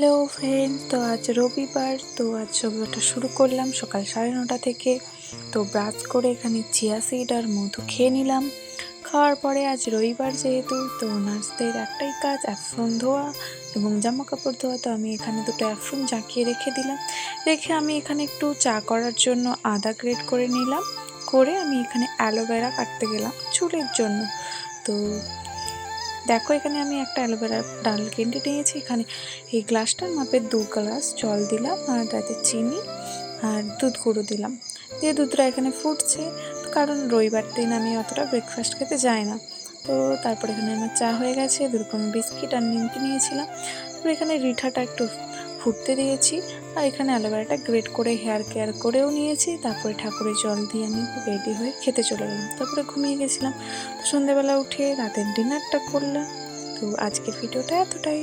Hello friend তো আজ রবিবার, তো আজ সকালটা শুরু করলাম সকাল সাড়ে নটা থেকে। তো ব্রাশ করে এখানে চিয়া সিড আর মধু খেয়ে নিলাম। খাওয়ার পরে আজ রবিবার যেহেতু, তো নার্সদের একটাই কাজ অ্যাফ্রন ধোয়া এবং জামা কাপড় ধোয়া। তো আমি এখানে দুটো অ্যাফ্রন জাঁকিয়ে রেখে দিলাম। রেখে আমি এখানে একটু চা করার জন্য আদা গ্রেট করে নিলাম। করে আমি এখানে অ্যালোভেরা কাটতে গেলাম চুলের জন্য। তো দেখো, এখানে আমি একটা অ্যালোভেরার ডাল কেটে নিয়েছি। এখানে এই গ্লাসটার মাপে দু গ্লাস জল দিলাম আর তাতে চিনি আর দুধ গুঁড়ো দিলাম। দিয়ে দুধটা এখানে ফুটছে, কারণ রবিবার দিন আমি অতটা ব্রেকফাস্ট খেতে যাই না। তো তারপর এখানে আমার চা হয়ে গেছে দুরকম বিস্কিট আর নিমকি নিয়েছিলাম। তো এখানে রিঠাটা একটু ফুটতে দিয়েছি আর এখানে অ্যালোভেরাটা গ্রেট করে হেয়ার কেয়ার করেও নিয়েছি, তারপরে ঠাকুরের জল দিয়ে আমি রেডি হয়ে খেতে চলে গেলাম। তারপরে ঘুমিয়ে গেছিলাম। তো সন্ধ্যেবেলা উঠে রাতের ডিনারটা করলাম। তো আজকের ভিডিওটা এতটাই।